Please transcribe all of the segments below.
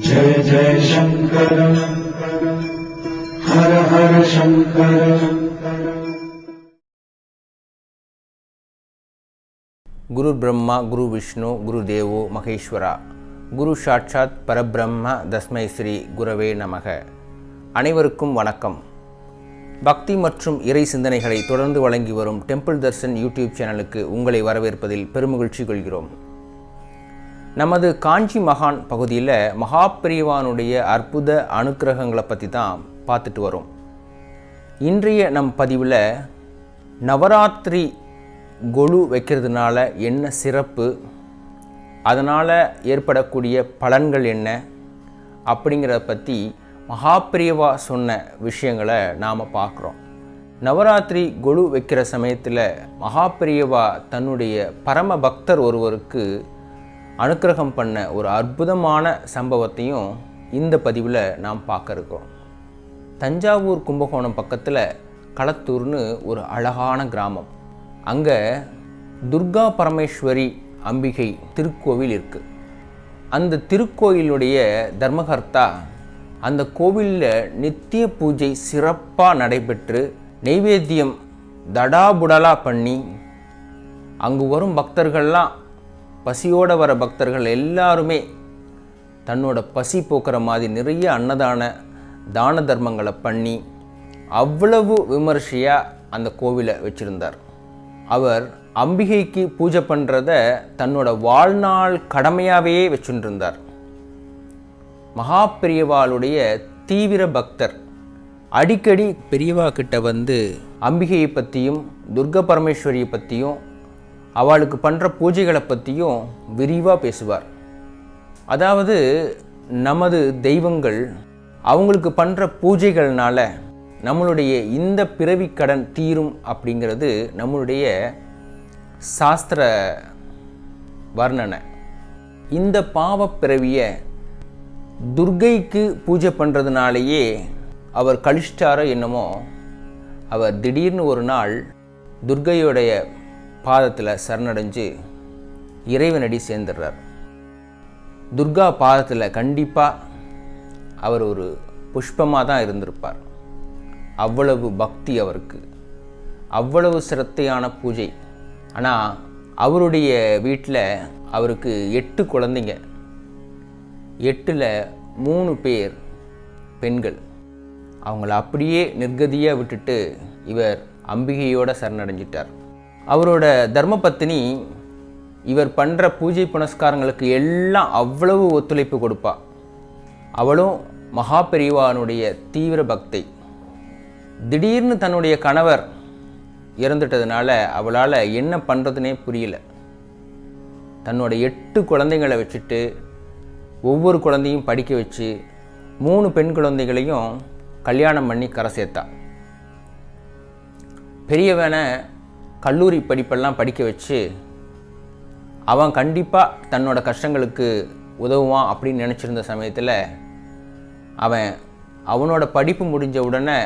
जय जय शङ्कर हर हर शङ्कर குரு பிரம்மா குரு விஷ்ணு குரு தேவோ மகேஸ்வரா குரு சாட்சாத் பரபிரம்ம தஸ்மை ஸ்ரீ குரவே நமக அனைவருக்கும் வணக்கம் பக்தி மற்றும் இறை சிந்தனைகளை தொடர்ந்து வழங்கி வரும் டெம்பிள் தர்ஷன் யூடியூப் சேனலுக்கு உங்களை வரவேற்பதில் பெருமகிழ்ச்சி கொள்கிறோம் நமது காஞ்சி மகான் பகுதியில் மகாபிரிவானுடைய அற்புத அனுக்கிரகங்களை பற்றி தான் பார்த்துட்டு வரோம். இன்றைய நம் பதிவில் நவராத்திரி கொலு வைக்கிறதுனால என்ன சிறப்பு அதனால் ஏற்படக்கூடிய பலன்கள் என்ன அப்படிங்கிறத பற்றி மகாபிரியவா சொன்ன விஷயங்களை நாம் பார்க்குறோம். நவராத்திரி கொலு வைக்கிற சமயத்தில் மகாபிரியவா தன்னுடைய பரம பக்தர் ஒருவருக்கு அனுக்கிரகம் பண்ண ஒரு அற்புதமான சம்பவத்தையும் இந்த பதிவில் நாம் பார்க்க இருக்கிறோம். தஞ்சாவூர் கும்பகோணம் பக்கத்தில் களத்தூர்னு ஒரு அழகான கிராமம். அங்கே துர்கா பரமேஸ்வரி அம்பிகை திருக்கோவில் இருக்குது அந்த திருக்கோயிலுடைய தர்மகர்த்தா அந்த கோவிலில் நித்திய பூஜை சிறப்பாக நடைபெற்று நெய்வேத்தியம் தடாபுடலாக பண்ணி அங்கு வரும் பக்தர்கள்லாம் பசியோடு வர பக்தர்கள் எல்லாருமே தன்னோட பசி போக்குற மாதிரி நிறைய அன்னதான தான தர்மங்களை பண்ணி அவ்வளவு விமர்சையாக அந்த கோவிலை வச்சுருந்தார். அவர் அம்பிகைக்கு பூஜை பண்ணுறத தன்னோட வாழ்நாள் கடமையாகவே வச்சுருந்தார். இருந்தார் தீவிர பக்தர் அடிக்கடி பெரியவா கிட்ட வந்து அம்பிகையை பற்றியும் துர்க பரமேஸ்வரியை பற்றியும் அவளுக்கு பண்ணுற பூஜைகளை பற்றியும் விரிவாக பேசுவார். அதாவது நமது தெய்வங்கள் அவங்களுக்கு பண்ணுற பூஜைகள்னால நம்மளுடைய இந்த பிறவி கடன் தீரும் அப்படிங்கிறது நம்மளுடைய சாஸ்திர வர்ணனை. இந்த பாவ பிறவியை துர்கைக்கு பூஜை பண்ணுறதுனாலேயே அவர் கழிச்சிட்டாரோ என்னமோ அவர் திடீர்னு ஒரு நாள் துர்கையோடைய பாதத்தில் சரணடைஞ்சு இறைவனடி சேர்ந்துடுறார். துர்கா பாதத்தில் கண்டிப்பாக அவர் ஒரு புஷ்பமாக தான் இருந்திருப்பார். அவ்வளவு பக்தி அவருக்கு. அவ்வளவு சிரத்தையான பூஜை. ஆனால் அவருடைய வீட்டில் அவருக்கு எட்டு குழந்தைங்க. எட்டில் மூணு பேர் பெண்கள். அவங்கள அப்படியே நிர்கதியாக விட்டுட்டு இவர் அம்பிகையோட சரணடைஞ்சிட்டார். அவரோட தர்மபத்தினி இவர் பண்ணுற பூஜை புனஸ்காரங்களுக்கு எல்லாம் அவ்வளவு ஒத்துழைப்பு கொடுப்பா. அவளும் மகாபெரிவானுடைய தீவிர பக்தை. திடீர்னு தன்னுடைய கணவர் இறந்துட்டதுனால அவளால் என்ன பண்ணுறதுனே புரியல. தன்னோட எட்டு குழந்தைங்களை வச்சுட்டு ஒவ்வொரு குழந்தையும் படிக்க வச்சு மூணு பெண் குழந்தைகளையும் கல்யாணம் பண்ணி கரை சேர்த்தா. பெரியவனை கல்லூரி படிப்பெல்லாம் படிக்க வச்சு அவன் கண்டிப்பாக தன்னோட கஷ்டங்களுக்கு உதவுவான் அப்படின்னு நினச்சிருந்த சமயத்தில் அவன் அவனோட படிப்பு முடிஞ்ச உடனே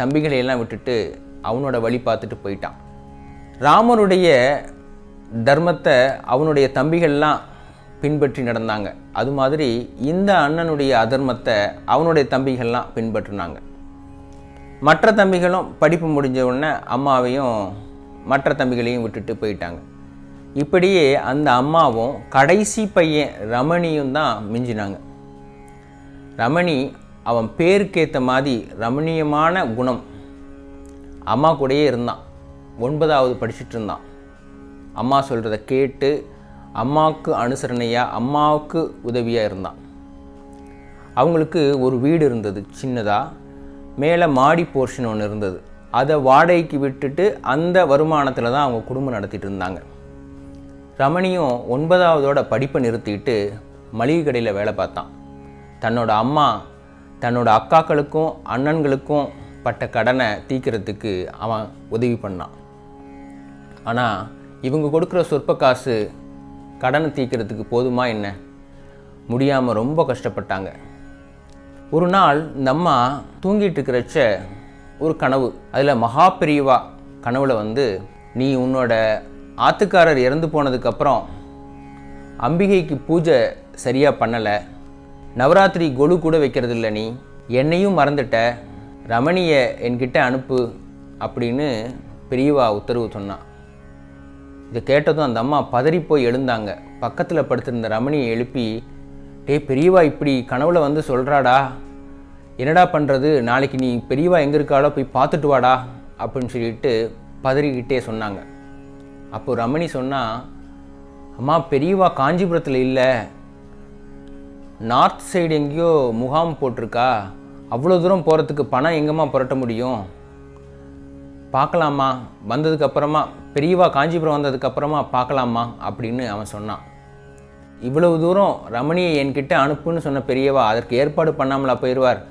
தம்பிகளை எல்லாம் விட்டுட்டு அவனோட வழி பார்த்துட்டு போயிட்டான். ராமருடைய தர்மத்தை அவனுடைய தம்பிகள்லாம் பின்பற்றி நடந்தாங்க. அது மாதிரி இந்த அண்ணனுடைய அதர்மத்தை அவனுடைய தம்பிகள்லாம் பின்பற்றினாங்க. மற்ற தம்பிகளும் படிப்பு முடிஞ்ச உடனே அம்மாவையும் மற்ற தம்பிகளையும் விட்டுட்டு போயிட்டாங்க. இப்படியே அந்த அம்மாவும் கடைசி பையன் ரமணியும் தான் மிஞ்சினாங்க. ரமணி அவன் பேருக்கேற்ற மாதிரி ரமணீயமான குணம். அம்மா கூடயே இருந்தான். ஒன்பதாவது படிச்சுட்டு இருந்தான். அம்மா சொல்கிறத கேட்டு அம்மாவுக்கு அனுசரணையாக அம்மாவுக்கு உதவியாக இருந்தான். அவங்களுக்கு ஒரு வீடு இருந்தது சின்னதாக மேலே மாடி போர்ஷன் ஒன்று இருந்தது. அதை வாடகைக்கு விட்டுட்டு அந்த வருமானத்தில் தான் அவங்க குடும்பம் நடத்திட்டு இருந்தாங்க. ரமணியும் ஒன்பதாவதோட படிப்பை நிறுத்திட்டு மளிகை கடையில் வேலை பார்த்தான். தன்னோட அம்மா தன்னோட அக்காக்களுக்கும் அண்ணன்களுக்கும் பட்ட கடனை தீக்கிறதுக்கு அவன் உதவி பண்ணான். ஆனால் இவங்க கொடுக்குற சொற்ப காசு கடனை தீக்கிறதுக்கு போதுமா என்ன? முடியாமல் ரொம்ப கஷ்டப்பட்டாங்க. ஒரு நாள் இந்த அம்மா தூங்கிட்டு இருக்கிறச்ச ஒரு கனவு. அதில் மகா பிரிவா கனவில் வந்து நீ உன்னோட ஆத்துக்காரர் இறந்து போனதுக்கப்புறம் அம்பிகைக்கு பூஜை சரியாக பண்ணலை. நவராத்திரி கொலு கூட வைக்கிறது இல்லை நீ. என்னையும் மறந்துட்ட. ரமணியை என்கிட்ட அனுப்பு அப்படின்னு பெரியவா உத்தரவு சொன்னான் இதை கேட்டதும் அந்த அம்மா பதறி போய் எழுந்தாங்க. பக்கத்தில் படுத்திருந்த ரமணியை எழுப்பி டேய் பெரியவா இப்படி கனவுல வந்து சொல்கிறாடா என்னடா பண்ணுறது நாளைக்கு நீ பெரியவா எங்கே இருக்காளோ போய் பார்த்துட்டு வாடா அப்படின்னு சொல்லிட்டு பதறிக்கிட்டே சொன்னாங்க. அப்போது ரமணி சொன்னால் அம்மா பெரியவா காஞ்சிபுரத்தில் இல்லை. நார்த் சைடு எங்கேயோ முகாம் போட்டிருக்கா. அவ்வளோ தூரம் போகிறதுக்கு பணம் எங்கேம்மா புரட்ட முடியும்? பார்க்கலாமா? வந்ததுக்கப்புறமா பெரியவா காஞ்சிபுரம் வந்ததுக்கப்புறமா பார்க்கலாமா? அப்படின்னு அவன் சொன்னான். இவ்வளவு தூரம் ரமணியை என்கிட்ட அனுப்புன்னு சொன்ன பெரியவா அதற்கு ஏற்பாடு பண்ணாமலா போயிடுவார்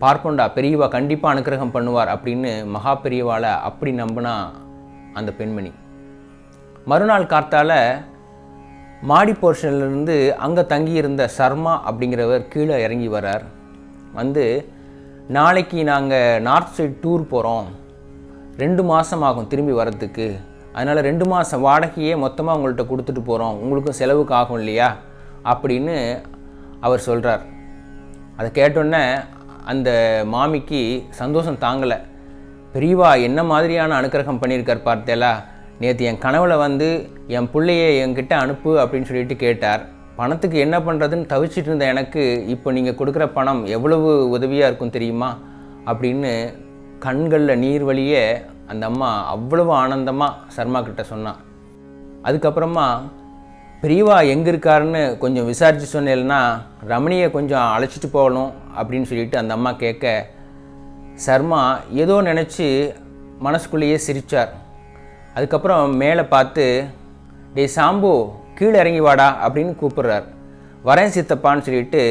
பார்ப்போண்டா பெரியவா கண்டிப்பாக அனுக்கிரகம் பண்ணுவார் அப்படின்னு மகா பெரியவால அப்படி நம்பினா அந்த பெண்மணி. மறுநாள் கார்த்தால மாடி போர்ஷன்லேருந்து அங்கே தங்கியிருந்த சர்மா அப்படிங்கிறவர் கீழே இறங்கி வரார் வந்து நாளைக்கு நாங்கள் நார்த் சைடு டூர் போகிறோம் ரெண்டு மாதம் ஆகும் திரும்பி வரத்துக்கு அதனால் ரெண்டு மாதம் வாடகையே மொத்தமாக உங்கள்கிட்ட கொடுத்துட்டு போகிறோம் உங்களுக்கும் செலவுக்கு ஆகும் இல்லையா? அப்படின்னு அவர் சொல்கிறார் அதை கேட்டோன்னே அந்த மாமிக்கு சந்தோஷம் தாங்கலை. பெரியவா என்ன மாதிரியான அனுக்கிரகம் பண்ணியிருக்கார் பார்த்தேலா? நேற்று என் கனவுல வந்து என் பிள்ளையை என்கிட்ட அனுப்பு அப்படின்னு சொல்லிட்டு கேட்டார். பணத்துக்கு என்ன பண்ணுறதுன்னு தவிச்சிட்டு இருந்த எனக்கு இப்போ நீங்கள் கொடுக்குற பணம் எவ்வளவு உதவியாக இருக்கும் தெரியுமா? அப்படின்னு கண்களில் நீர் வழியே அந்த அம்மா அவ்வளவு ஆனந்தமாக சர்மா கிட்ட சொன்னான் அதுக்கப்புறமா பிரிவா எங்கே இருக்காருன்னு கொஞ்சம் விசாரித்து சொன்னேன்னா ரமணியை கொஞ்சம் அழைச்சிட்டு போகணும் அப்படின்னு சொல்லிட்டு அந்த அம்மா கேட்க சர்மா ஏதோ நினச்சி மனசுக்குள்ளேயே சிரித்தார் அதுக்கப்புறம் மேலே பார்த்து டே சாம்பு கீழே இறங்கி வாடா அப்படின்னு கூப்பிட்றார். வரேன் சித்தப்பான்னு சொல்லிட்டு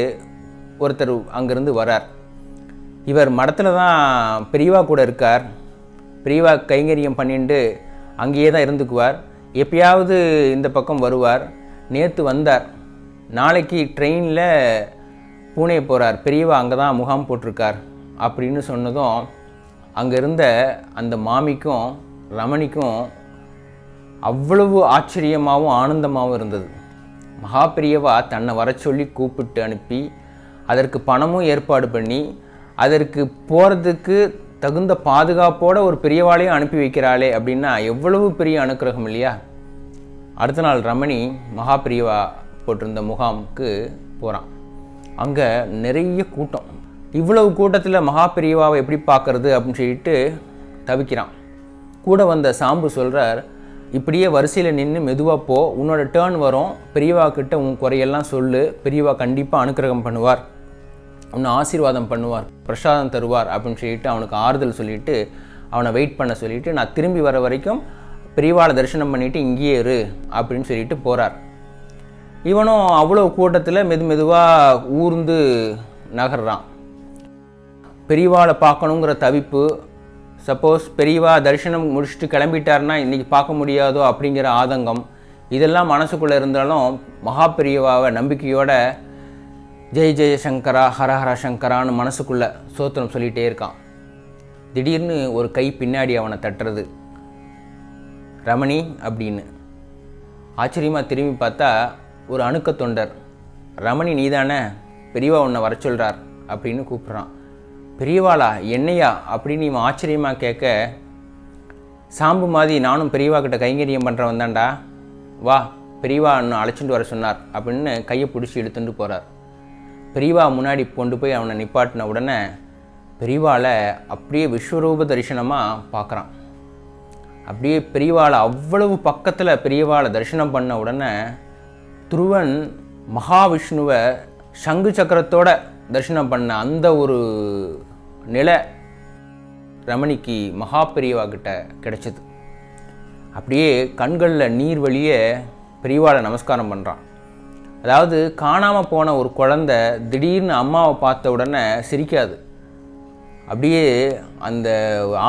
ஒருத்தர் அங்கேருந்து வரார். இவர் மடத்தில் தான் பிரிவா கூட இருக்கார். பிரிவா கைங்கரியம் பண்ணிட்டு அங்கேயே தான் இருந்துக்குவார். எப்பயாவது இந்த பக்கம் வருவார். நேற்று வந்தார். நாளைக்கு ட்ரெயினில் பூனே போகிறார் பெரியவா அங்கே தான் முகாம் போட்டிருக்கார் அப்படின்னு சொன்னதும் அங்கே இருந்த அந்த மாமிக்கும் ரமணிக்கும் அவ்வளவு ஆச்சரியமாகவும் ஆனந்தமாகவும் இருந்தது. மகா பெரியவா தன்னை வர சொல்லி கூப்பிட்டு அனுப்பி அதற்கு பணமும் ஏற்பாடு பண்ணி அதற்கு போகிறதுக்கு தகுந்த பாதுகாப்போட ஒரு பெரியவாளையும் அனுப்பி வைக்கிறாளே அப்படின்னா எவ்வளவு பெரிய அனுக்கிரகம் இல்லையா? அடுத்த நாள் ரமணி மகா போட்டிருந்த முகாமுக்கு போகிறான் அங்கே நிறைய கூட்டம். இவ்வளவு கூட்டத்தில் மகா எப்படி பார்க்கறது அப்படின்னு சொல்லிட்டு தவிக்கிறான். கூட வந்த சாம்பு சொல்கிறார் இப்படியே வரிசையில் நின்று மெதுவாக போ. உன்னோட டேர்ன் வரும். பெரியவா கிட்ட உன் குறையெல்லாம் சொல்லு. பெரியவா கண்டிப்பாக அனுக்கிரகம் பண்ணுவார். உன்னை ஆசீர்வாதம் பண்ணுவார் பிரசாதம் தருவார் அப்படின்னு சொல்லிட்டு அவனுக்கு ஆறுதல் சொல்லிட்டு அவனை வெயிட் பண்ண சொல்லிட்டு நான் திரும்பி வர வரைக்கும் பெரியவாளை தரிசனம் பண்ணிவிட்டு இங்கேயே இரு அப்படின்னு சொல்லிட்டு போகிறார் இவனும் அவ்வளோ கூட்டத்தில் மெது மெதுவாக ஊர்ந்து நகர்றான். பெரியவாளை பார்க்கணுங்கிற தவிப்பு சப்போஸ் பெரியவா தரிசனம் முடிச்சுட்டு கிளம்பிட்டாருன்னா இன்றைக்கி பார்க்க முடியாதோ அப்படிங்கிற ஆதங்கம் இதெல்லாம் மனசுக்குள்ளே இருந்தாலும் மகா பெரியவாவை நம்பிக்கையோட ஜெய் ஜெய சங்கரா ஹர ஹர சங்கரான்னு மனசுக்குள்ளே சோத்திரம் சொல்லிகிட்டே இருக்கான். திடீர்னு ஒரு கை பின்னாடி அவனை தட்டுறது. ரமணி அப்படின்னு. ஆச்சரியமாக திரும்பி பார்த்தா ஒரு அணுக்க தொண்டர். ரமணி நீதானே? பெரியவா உன்னை வர சொல்கிறார் அப்படின்னு கூப்பிட்றான். பெரியவாளா? என்னையா? அப்படின்னு இவன் ஆச்சரியமாக கேட்க சாம்பு மாதிரி நானும் பெரியவா கிட்ட கைங்கரியம் பண்ணுறவன் தான்டா. வா பெரியவா இன்னும் அழைச்சிட்டு வர சொன்னார் அப்படின்னு கையை பிடிச்சி எடுத்துகிட்டு போகிறார் பெரியவா முன்னாடி கொண்டு போய் அவனை நிப்பாட்டின உடனே பெரியவாளை அப்படியே விஸ்வரூப தரிசனமாக பார்க்குறான். அப்படியே பெரியவாளை அவ்வளவு பக்கத்தில் பெரியவாளை தரிசனம் பண்ண உடனே துருவன் மகாவிஷ்ணுவை சங்கு சக்கரத்தோட தரிசனம் பண்ண அந்த ஒரு நிலை ரமணிக்கு மகா பெரியவா கிட்ட அப்படியே கண்களில் நீர் வழியே பெரியவாளை நமஸ்காரம் பண்ணுறான் அதாவது காணாமல் போன ஒரு குழந்தை திடீர்னு அம்மாவை பார்த்த உடனே சிரிக்காது. அப்படியே அந்த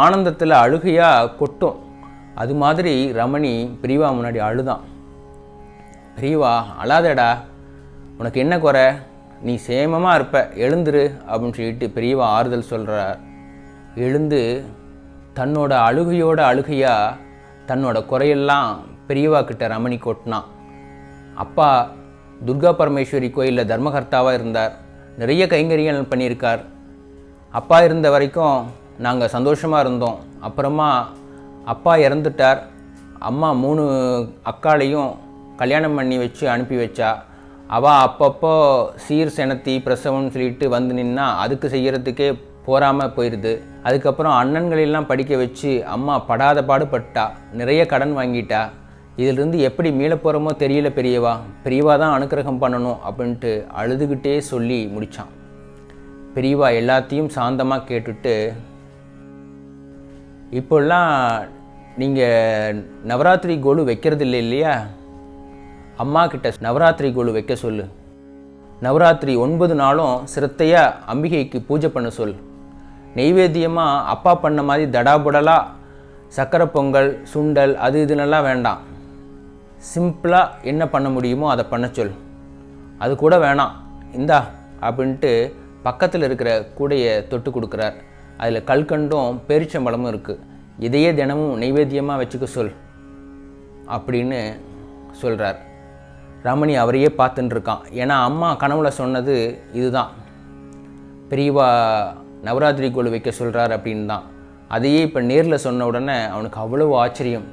ஆனந்தத்தில் அழுகையாக கொட்டும். அது மாதிரி ரமணி பிரிவா முன்னாடி அழுதான். பிரிவா அழாதடா உனக்கு என்ன குறை? நீ சேமமாக இருப்ப எழுந்துரு அப்படின்னு சொல்லிட்டு பெரியவா ஆறுதல் சொல்கிறார் எழுந்து தன்னோட அழுகையோட அழுகையாக தன்னோட குறையெல்லாம் பெரியவா கிட்ட ரமணி கொட்டினான். அப்பா துர்கா பரமேஸ்வரி கோயிலில் தர்மகர்த்தாவாக இருந்தார். நிறைய கைங்கரியங்கள் பண்ணியிருக்கார். அப்பா இருந்த வரைக்கும் நாங்கள் சந்தோஷமாக இருந்தோம். அப்புறமா அப்பா இறந்துட்டார். அம்மா மூணு அக்காளையும் கல்யாணம் பண்ணி வச்சு அனுப்பி வச்சா. அவள் அப்பப்போ சீர் செனத்தி பிரசவம்னு சொல்லிட்டு வந்து நின்னா அதுக்கு செய்கிறதுக்கே போகாமல் போயிடுது அதுக்கப்புறம் அண்ணன்களெல்லாம் படிக்க வச்சு அம்மா படாத பாடுபட்டா. நிறைய கடன் வாங்கிட்டா. இதிலிருந்து எப்படி மீள போகிறோமோ தெரியல பெரியவா. பெரியவா தான் அனுக்கிரகம் பண்ணணும் அப்படின்ட்டு அழுதுகிட்டே சொல்லி முடித்தான் பெரியவா எல்லாத்தையும் சாந்தமாக கேட்டுட்டு இப்போல்லாம் நீங்கள் நவராத்திரி கோலு வைக்கிறது இல்லை இல்லையா? அம்மா கிட்ட நவராத்திரி கோலு வைக்க சொல்லு. நவராத்திரி ஒன்பது நாளும் சிரத்தையாக அம்பிகைக்கு பூஜை பண்ண சொல். நெய்வேத்தியமாக அப்பா பண்ண மாதிரி தடாபுடலாக சக்கரை பொங்கல் சுண்டல் அது இதுனெல்லாம் வேண்டாம். சிம்பிளாக என்ன பண்ண முடியுமோ அதை பண்ண சொல். அது கூட வேணாம். இந்தா அப்படின்ட்டு பக்கத்தில் இருக்கிற கூடையை தொட்டு கொடுக்குறார். அதில் கல்கண்டும் பேரிச்சம்பழமும் இருக்குது இதையே தினமும் நைவேத்தியமாக வச்சுக்க சொல் அப்படின்னு சொல்கிறார் ரமணி அவரையே பார்த்துட்டுருக்கான் ஏன்னா அம்மா கனவுல சொன்னது இதுதான். பெரியவா நவராத்திரி கோலு வைக்க சொல்கிறார் அப்படின்னு தான். அதையே இப்போ நேரில் சொன்ன உடனே அவனுக்கு அவ்வளோ ஆச்சரியம்.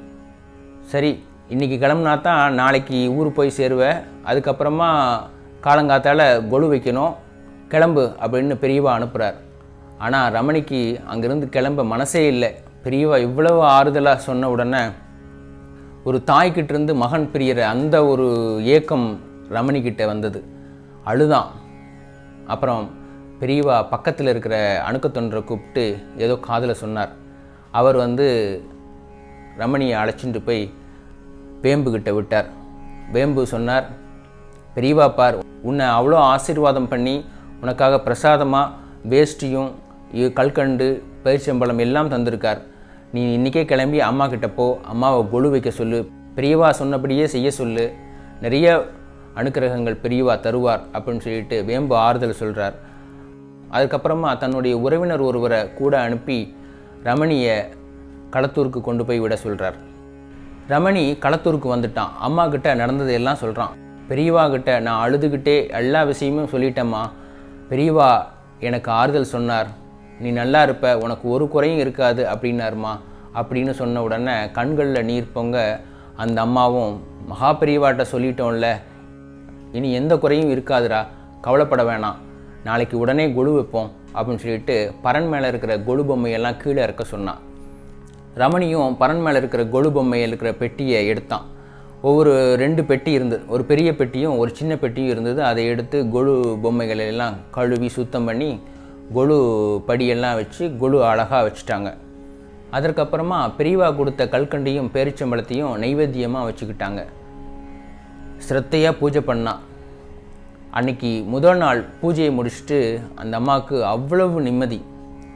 சரி இன்றைக்கி கிளம்புனா தான் நாளைக்கு ஊர் போய் சேருவேன். அதுக்கப்புறமா காலங்காத்தால் கொலு வைக்கணும். கிளம்பு அப்படின்னு பெரியவா அனுப்புகிறார் ஆனால் ரமணிக்கு அங்கேருந்து கிளம்ப மனசே இல்லை. பெரியவா இவ்வளவு ஆறுதலாக சொன்ன உடனே ஒரு தாய்கிட்டேருந்து மகன் பிரியற அந்த ஒரு ஏக்கம் ரமணிக்கிட்ட வந்தது. அழுதான். அப்புறம் பெரியவா பக்கத்தில் இருக்கிற அணுக்கத்தொன்றை கூப்பிட்டு ஏதோ காதில் சொன்னார். அவர் வந்து ரமணியை அழைச்சிட்டு போய் வேம்புகிட்ட விட்டார். வேம்பு சொன்னார் பெரியவா பார் உன்னை அவ்வளோ ஆசீர்வாதம் பண்ணி உனக்காக பிரசாதமாக வேஷ்டியும் கல்கண்டு பயிர்ச்சம்பழம் எல்லாம் தந்திருக்கார். நீ இன்றைக்கே கிளம்பி அம்மா கிட்ட போ அம்மாவை கொழு வைக்க சொல்லு. பெரியவா சொன்னபடியே செய்ய சொல்லு. நிறைய அனுக்கிரகங்கள் பெரியவா தருவார் அப்படின்னு சொல்லிட்டு வேம்பு ஆறுதல் சொல்கிறார் அதுக்கப்புறமா தன்னுடைய உறவினர் ஒருவரை கூட அனுப்பி ரமணியை களத்தூருக்கு கொண்டு போய் விட சொல்கிறார் ரமணி களத்தூருக்கு வந்துட்டான். அம்மா கிட்ட நடந்தது எல்லாம் சொல்கிறான் பெரியவா கிட்ட நான் அழுதுகிட்டே எல்லா விஷயமும் சொல்லிட்டேம்மா. பெரியவா எனக்கு ஆறுதல் சொன்னார். நீ நல்லா இருப்ப உனக்கு ஒரு குறையும் இருக்காது அப்படின்னாருமா. அப்படின்னு சொன்ன உடனே கண்களில் நீர் பொங்க அந்த அம்மாவும் மகா பெரியவாட்ட சொல்லிட்டோம்ல. இனி எந்த குறையும் இருக்காதுடா. கவலைப்பட வேணாம். நாளைக்கு உடனே கொலு வைப்போம் அப்படின்னு சொல்லிட்டு பரன் மேலே இருக்கிற கொலு பொம்மையெல்லாம் கீழே இறக்க சொன்னான். ரமணியும் பரன் மேலே இருக்கிற கொலு பொம்மையில் இருக்கிற பெட்டியை எடுத்தான். ஒவ்வொரு ரெண்டு பெட்டி இருந்தது. ஒரு பெரிய பெட்டியும் ஒரு சின்ன பெட்டியும் இருந்தது. அதை எடுத்து கொலு பொம்மைகளை எல்லாம் கழுவி சுத்தம் பண்ணி கொலு படியெல்லாம் வச்சு கொலு அழகாக வச்சுட்டாங்க. அதற்கப்புறமா பெரியவா கொடுத்த கல்கண்டையும் பேரிச்சம்பழத்தையும் நைவேத்தியமாக வச்சுக்கிட்டாங்க. சிரத்தையாக பூஜை பண்ணான் அன்னைக்கு முதல் நாள் பூஜையை முடிச்சுட்டு அந்த அம்மாவுக்கு அவ்வளவு நிம்மதி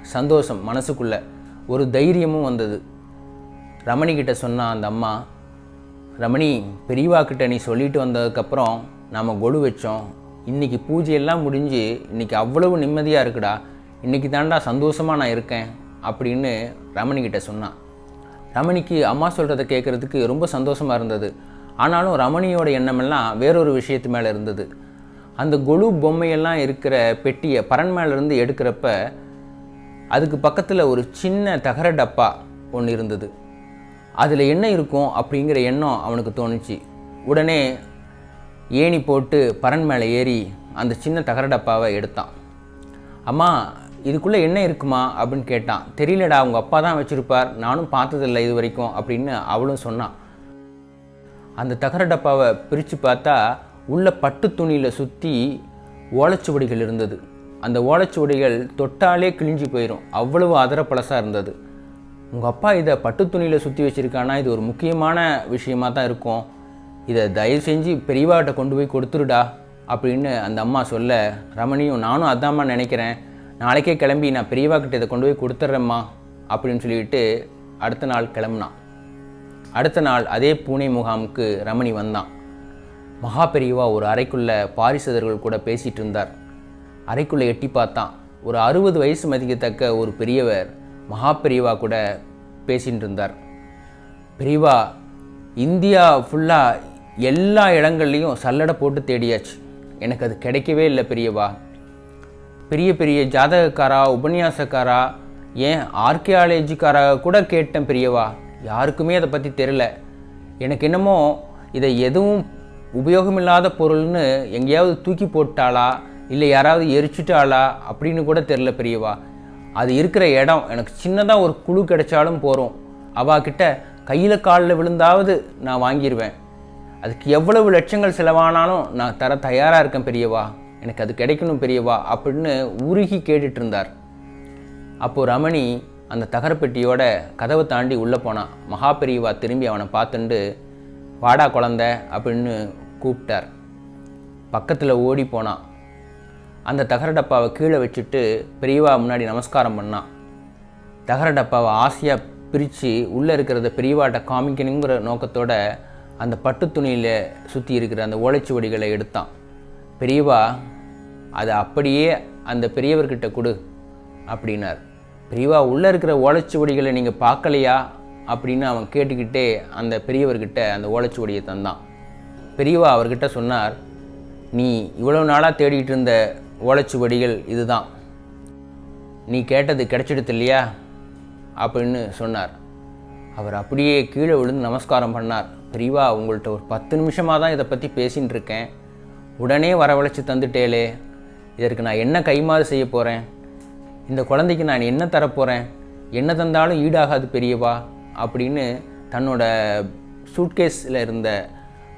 சந்தோஷம் மனசுக்குள்ளே. ஒரு தைரியமும் வந்தது. ரமணி கிட்ட அந்த அம்மா ரமணி பெரியவாக்கிட்ட நீ சொல்லிட்டு வந்ததுக்கப்புறம் நாம் கொலு வச்சோம். இன்றைக்கி பூஜையெல்லாம் முடிஞ்சு இன்றைக்கி அவ்வளவு நிம்மதியாக இருக்குடா. இன்றைக்கி தாண்டா சந்தோஷமாக நான் இருக்கேன். அப்படின்னு ரமணி கிட்ட சொன்னான் ரமணிக்கு அம்மா சொல்கிறத கேட்குறதுக்கு ரொம்ப சந்தோஷமாக இருந்தது. ஆனாலும் ரமணியோட எண்ணமெல்லாம் வேறொரு விஷயத்து மேலே இருந்தது. அந்த கொலு பொம்மையெல்லாம் இருக்கிற பெட்டியை பரன் மேலேருந்து எடுக்கிறப்ப அதுக்கு பக்கத்தில் ஒரு சின்ன தகர டப்பா ஒன்று இருந்தது. அதில் என்ன இருக்கும் அப்படிங்கிற எண்ணம் அவனுக்கு தோணுச்சு. உடனே ஏணி போட்டு பரன் மேலே ஏறி அந்த சின்ன தகர டப்பாவை எடுத்தான். அம்மா இதுக்குள்ளே என்ன இருக்குமா? அப்படின்னு கேட்டான். தெரியலடா உங்கள் அப்பா தான் வச்சுருப்பார். நானும் பார்த்ததில்லை இது வரைக்கும் அப்படின்னு அவளும் சொன்னான். அந்த தகர டப்பாவை பிரித்து பார்த்தா உள்ள பட்டு துணியில் சுற்றி ஓலைச்சுவடிகள் இருந்தது. அந்த ஓலைச்சுவடிகள் தொட்டாலே கிழிஞ்சு போயிடும் அவ்வளவு அதர பழசாக இருந்தது. உங்கள் அப்பா இதை பட்டு துணியில் சுற்றி வச்சுருக்கானா? இது ஒரு முக்கியமான விஷயமா தான் இருக்கும். இதை தயவு செஞ்சு பெரியவாட்ட கொண்டு போய் கொடுத்துருடா அப்படின்னு அந்த அம்மா சொல்ல ரமணியும் நானும் அதாம்மா நினைக்கிறேன். நாளைக்கே கிளம்பி நான் பெரியவா கிட்ட இதை கொண்டு போய் கொடுத்துட்றேம்மா அப்படின்னு சொல்லிட்டு அடுத்த நாள் கிளம்புனான். அடுத்த நாள் அதே பூனே முகாமுக்கு ரமணி வந்தான். மகா பெரியவா ஒரு அறைக்குள்ள பாரிசதர்கள் கூட பேசிகிட்டு இருந்தார். அறைக்குள்ளே எட்டி பார்த்தான். ஒரு அறுபது வயசு மதிக்கத்தக்க ஒரு பெரியவர் மகா பெரியவா கூட பேசிகிட்டு இருந்தார் பெரியவா இந்தியா ஃபுல்லாக எல்லா இடங்கள்லையும் சல்லடை போட்டு தேடியாச்சு. எனக்கு அது கிடைக்கவே இல்லை பெரியவா. பெரிய பெரிய ஜாதகக்காரா உபன்யாசக்காரா ஏன் ஆர்கியாலஜிக்காராக கூட கேட்டேன் பெரியவா. யாருக்குமே அதை பற்றி தெரில எனக்கு என்னமோ இதை எதுவும் உபயோகமில்லாத பொருள்னு எங்கேயாவது தூக்கி போட்டாளா இல்லை யாராவது எரிச்சிட்டாளா அப்படின்னு கூட தெரில பெரியவா. அது இருக்கிற இடம் எனக்கு சின்னதாக ஒரு குழு கிடைச்சாலும் போகிறோம் அவாக்கிட்ட கையில் காலில் விழுந்தாவது நான் வாங்கிடுவேன் அதுக்கு எவ்வளவு லட்சங்கள் செலவானாலும் நான் தர தயாராக இருக்கேன் பெரியவா. எனக்கு அது கிடைக்கணும் பெரியவா அப்படின்னு உருகி கேட்டுட்டு இருந்தார். அப்போது ரமணி அந்த தகரப்பெட்டியோட கதவை தாண்டி உள்ளே போனான் மகா பெரியவா திரும்பி அவனை பார்த்துண்டு வாடா குழந்த அப்படின்னு கூப்பிட்டார். பக்கத்தில் ஓடி போனான் அந்த தகர டப்பாவை கீழே வச்சுட்டு பெரியவா முன்னாடி நமஸ்காரம் பண்ணான் தகர டப்பாவை ஆசையாக பிரித்து உள்ளே இருக்கிறத பெரியவாட்ட காமிக்கணுங்கிற நோக்கத்தோட அந்த பட்டு துணியில் சுற்றி இருக்கிற அந்த ஓலைச்சுவடிகளை எடுத்தான். பெரியவா அதை அப்படியே அந்த பெரியவர்கிட்ட கொடு அப்படின்னார். பெரியவா உள்ளே இருக்கிற ஓலைச்சுவடிகளை நீங்கள் பார்க்கலையா? அப்படின்னு அவன் கேட்டுக்கிட்டே அந்த பெரியவர்கிட்ட அந்த ஓலைச்சுவடியை தந்தான். பெரியவா அவர்கிட்ட சொன்னார் நீ இவ்வளோ நாளாக தேடிட்டு இருந்த ஓலைச்சுவடிகள் இதுதான். நீ கேட்டது கிடைச்சிடுது இல்லையா? அப்படின்னு சொன்னார். அவர் அப்படியே கீழே விழுந்து நமஸ்காரம் பண்ணார். பிரிவா உங்கள்கிட்ட ஒரு பத்து நிமிஷமாக தான் இதை பற்றி பேசின்னு இருக்கேன். உடனே வரவழைச்சி தந்துட்டேலே இதற்கு நான் என்ன கைமாறு செய்ய போகிறேன் இந்த குழந்தைக்கு நான் என்ன தரப்போகிறேன் என்ன தந்தாலும் ஈடாகாது பெரியவா? அப்படின்னு தன்னோட சூட்கேஸில் இருந்த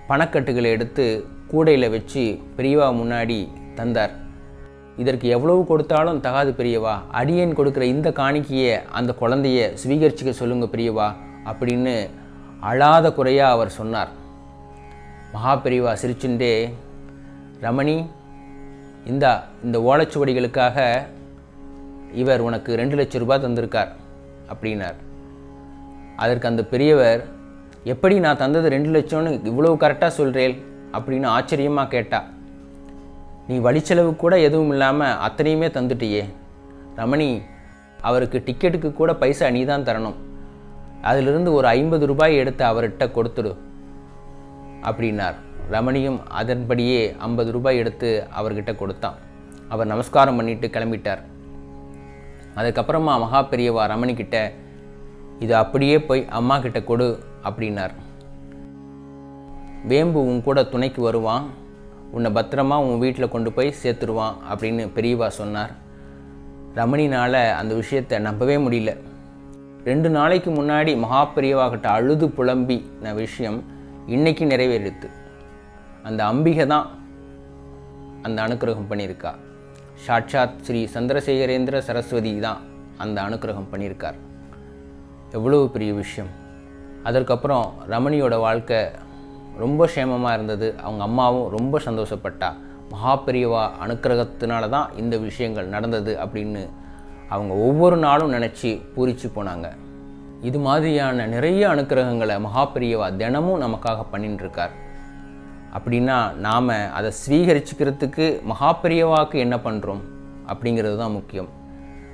பணக்கட்டுகளை எடுத்து கூடையில் வச்சு பெரியவா முன்னாடி தந்தார். இதற்கு எவ்வளவு கொடுத்தாலும் தகாது பெரியவா. அடியேன் கொடுக்குற இந்த காணிக்கையை அந்த குழந்தைய சுவீகரிச்சுக்க சொல்லுங்க பெரியவா அப்படின்னு அழாத குறையாக அவர் சொன்னார். மகா பெரியவா சிரிச்சுண்டே ரமணி இந்தா இந்த ஓலைச்சுவடிகளுக்காக இவர் உனக்கு ரெண்டு லட்சம் ரூபாய் தந்திருக்கார் அப்படின்னார். அதற்கு அந்த பெரியவர் எப்படி நான் தந்தது ரெண்டு லட்சம்னு இவ்வளோ கரெக்டாக சொல்கிறேன் அப்படின்னு ஆச்சரியமாக கேட்டா. நீ வழிச்செலவு கூட எதுவும் இல்லாமல் அத்தனையுமே தந்துட்டியே. ரமணி அவருக்கு டிக்கெட்டுக்கு கூட பைசா நீ தான் தரணும். அதிலிருந்து ஒரு ஐம்பது ரூபாய் எடுத்து அவர்கிட்ட கொடுத்துடு அப்படின்னார். ரமணியும் அதன்படியே ஐம்பது ரூபாய் எடுத்து அவர்கிட்ட கொடுத்தான். அவர் நமஸ்காரம் பண்ணிட்டு கிளம்பிட்டார். அதுக்கப்புறமா மகா பெரியவா ரமணிக்கிட்ட இது அப்படியே போய் அம்மா கிட்ட கொடு அப்படின்னார். வேம்பு உன் கூட துணைக்கு வருவான் உன்னை பத்திரமா உன் வீட்டில் கொண்டு போய் சேர்த்துருவான் அப்படின்னு பெரியவா சொன்னார். ரமணினால் அந்த விஷயத்தை நம்பவே முடியல. ரெண்டு நாளைக்கு முன்னாடி மகா பெரியவா கிட்ட அழுது புலம்பின விஷயம் இன்னைக்கு நிறைவேறிடுது அந்த அம்பிகை தான் அந்த அனுக்கிரகம் பண்ணியிருக்கா. சாட்சாத் ஸ்ரீ சந்திரசேகரேந்திர சரஸ்வதி தான் அந்த அனுக்கிரகம் பண்ணியிருக்கார். எவ்வளவு பெரிய விஷயம். அதற்கப்புறம் ரமணியோட வாழ்க்கை ரொம்ப சேமமாக இருந்தது. அவங்க அம்மாவும் ரொம்ப சந்தோஷப்பட்டா. மகாபெரியவா அனுக்கிரகத்தினால தான் இந்த விஷயங்கள் நடந்தது அப்படின்னு அவங்க ஒவ்வொரு நாளும் நினச்சி பூரிச்சு போனாங்க. இது மாதிரியான நிறைய அனுக்கிரகங்களை மகாபெரியவா தினமும் நமக்காக பண்ணிட்டுருக்கார் அப்படின்னா நாம் அதை ஸ்வீகரிச்சுக்கிறதுக்கு மகாபெரியவாவுக்கு என்ன பண்ணுறோம் அப்படிங்கிறது தான் முக்கியம்.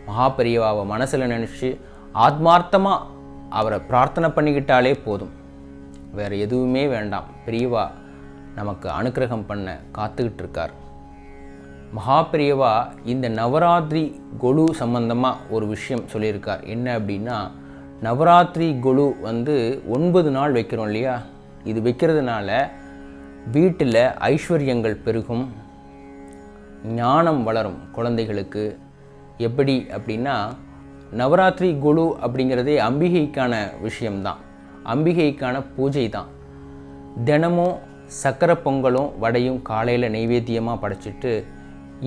மகாபெரியவாவை மனசில் நினச்சி ஆத்மார்த்தமாக அவரை பிரார்த்தனை பண்ணிக்கிட்டாலே போதும். வேறு எதுவுமே வேண்டாம். பெரியவா நமக்கு அனுக்கிரகம் பண்ண காத்துக்கிட்டு இருக்கார் மகாபிரியவா இந்த நவராத்திரி கொலு சம்பந்தமாக ஒரு விஷயம் சொல்லியிருக்கார். என்ன அப்படின்னா நவராத்திரி கொலு வந்து ஒன்பது நாள் வைக்கிறோம் இல்லையா? இது வைக்கிறதுனால வீட்டில் ஐஸ்வர்யங்கள் பெருகும் ஞானம் வளரும் குழந்தைகளுக்கு. எப்படி அப்படின்னா நவராத்திரி குழு அப்படிங்கிறதே அம்பிகைக்கான விஷயம்தான். அம்பிகைக்கான பூஜை தான். தினமும் சக்கரை பொங்கலும் வடையும் காலையில் நைவேத்தியமாக படைச்சிட்டு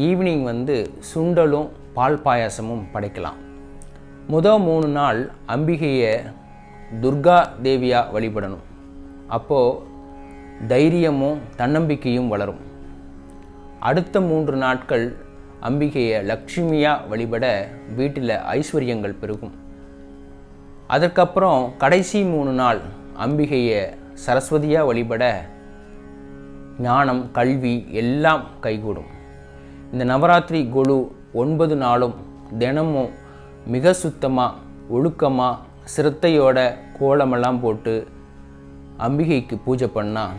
ஈவினிங் வந்து சுண்டலும் பால் பாயாசமும் படைக்கலாம். முதல் மூணு நாள் அம்பிகையை துர்கா தேவியாக வழிபடணும். அப்போது தைரியமும் தன்னம்பிக்கையும் வளரும். அடுத்த மூன்று நாட்கள் அம்பிகையை லக்ஷ்மியாக வழிபட வீட்டில் ஐஸ்வர்யங்கள் பெருகும். அதற்கப்புறம் கடைசி மூணு நாள் அம்பிகையை சரஸ்வதியாக வழிபட ஞானம் கல்வி எல்லாம் கைகூடும். இந்த நவராத்திரி குழு ஒன்பது நாளும் தினமும் மிக சுத்தமாக ஒழுக்கமாக சிரத்தையோட கோலமெல்லாம் போட்டு அம்பிகைக்கு பூஜை பண்ணால்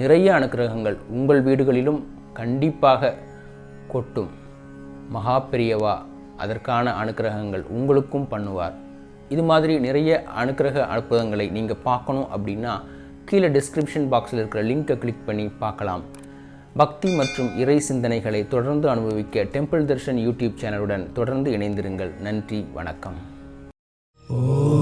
நிறைய அனுக்கிரகங்கள் உங்கள் வீடுகளிலும் கண்டிப்பாக கொட்டும். மகா பெரியவா அதற்கான அனுக்கிரகங்கள் உங்களுக்கும் பண்ணுவார். இது மாதிரி நிறைய அனுக்கிரக அற்புதங்களை நீங்கள் பார்க்கணும் அப்படின்னா கீழே டிஸ்கிரிப்ஷன் பாக்ஸில் இருக்கிற லிங்கை கிளிக் பண்ணி பார்க்கலாம். பக்தி மற்றும் இறை சிந்தனைகளை தொடர்ந்து அனுபவிக்க டெம்பிள் தர்ஷன் யூடியூப் சேனலுடன் தொடர்ந்து இணைந்திருங்கள். நன்றி வணக்கம். ஓ